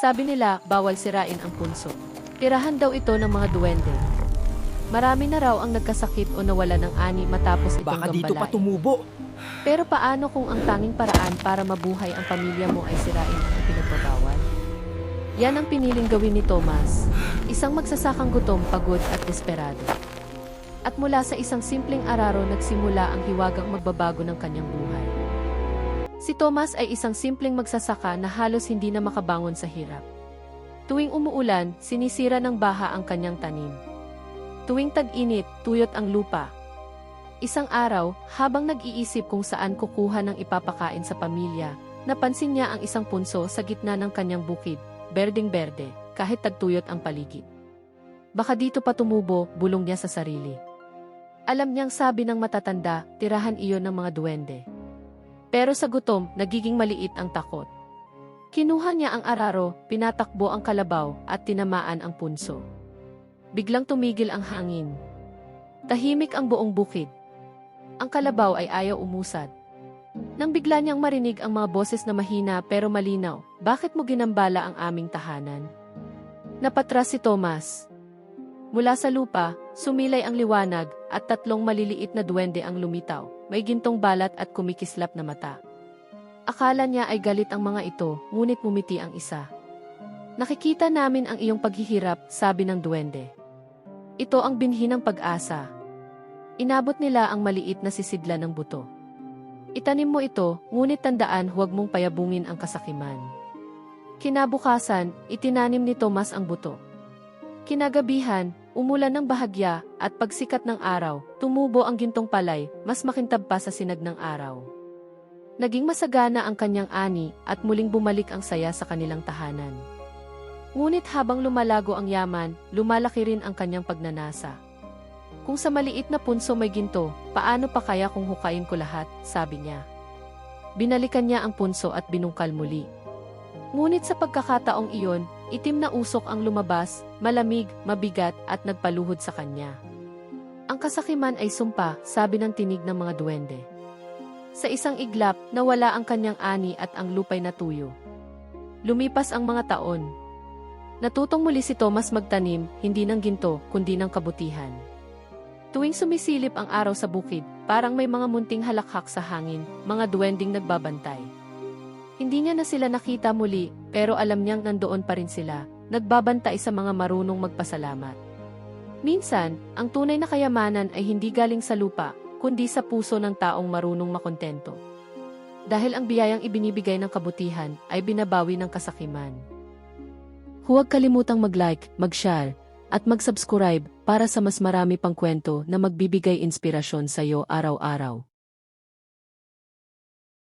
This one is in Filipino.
Sabi nila, bawal sirain ang punso. Tirahan daw ito ng mga duwende. Marami na raw ang nagkasakit o nawala ng ani matapos itong Baka dito pa gambalain. tumubo. Pero paano kung ang tanging paraan para mabuhay ang pamilya mo ay sirain ang pinagbabawal? Yan ang piniling gawin ni Thomas. Isang magsasakang gutom, pagod at desperado. At mula sa isang simpleng araro nagsimula ang hiwagang magbabago ng kanyang buhay. Si Thomas ay isang simpleng magsasaka na halos hindi na makabangon sa hirap. Tuwing umuulan, sinisira ng baha ang kanyang tanim. Tuwing tag-init, tuyot ang lupa, Isang araw, habang nag-iisip kung saan kukuha ng ipapakain sa pamilya, napansin niya ang isang punso sa gitna ng kanyang bukid, berding-berde, kahit tagtuyot ang paligid. Baka dito pa tumubo, bulong niya sa sarili. Alam niyang sabi ng matatanda, tirahan iyon ng mga duwende. Pero sa gutom, nagiging maliit ang takot. Kinuha niya ang araro, pinatakbo ang kalabaw, at tinamaan ang punso. Biglang tumigil ang hangin. Tahimik ang buong bukid. Ang kalabaw ay ayaw umusad. Nang bigla niyang marinig ang mga boses na mahina pero malinaw, bakit mo ginambala ang aming tahanan? Napatras si Thomas. Mula sa lupa, sumilay ang liwanag at tatlong maliliit na duwende ang lumitaw, may gintong balat at kumikislap na mata. Akala niya ay galit ang mga ito, ngunit mumiti ang isa. Nakikita namin ang iyong paghihirap, sabi ng duwende. Ito ang binhi ng pag-asa, Inabot nila ang maliit na sisidla ng buto. Itanim mo ito, ngunit tandaan huwag mong payabungin ang kasakiman. Kinabukasan, itinanim ni Thomas ang buto. Kinagabihan, umulan ng bahagya at pagsikat ng araw, tumubo ang gintong palay, mas makintab pa sa sinag ng araw. Naging masagana ang kanyang ani at muling bumalik ang saya sa kanilang tahanan. Ngunit habang lumalago ang yaman, lumalaki rin ang kanyang pagnanasa. Kung sa maliit na punso may ginto, paano pa kaya kung hukayin ko lahat, sabi niya. Binalikan niya ang punso at binungkal muli. Ngunit sa pagkakataong iyon, itim na usok ang lumabas, malamig, mabigat at nagpaluhod sa kanya. Ang kasakiman ay sumpa, sabi ng tinig ng mga duwende. Sa isang iglap, nawala ang kanyang ani at ang lupay natuyo. Lumipas ang mga taon. Natutong muli si Thomas magtanim, hindi ng ginto, kundi ng kabutihan. Tuwing sumisilip ang araw sa bukid, parang may mga munting halakhak sa hangin, mga duwending nagbabantay. Hindi niya na sila nakita muli, pero alam niyang nandoon pa rin sila, nagbabantay sa mga marunong magpasalamat. Minsan, ang tunay na kayamanan ay hindi galing sa lupa, kundi sa puso ng taong marunong makontento. Dahil ang biyayang ibinibigay ng kabutihan ay binabawi ng kasakiman. Huwag kalimutang mag-like, mag-share, at mag-subscribe para sa mas marami pang kwento na magbibigay inspirasyon sa iyo araw-araw.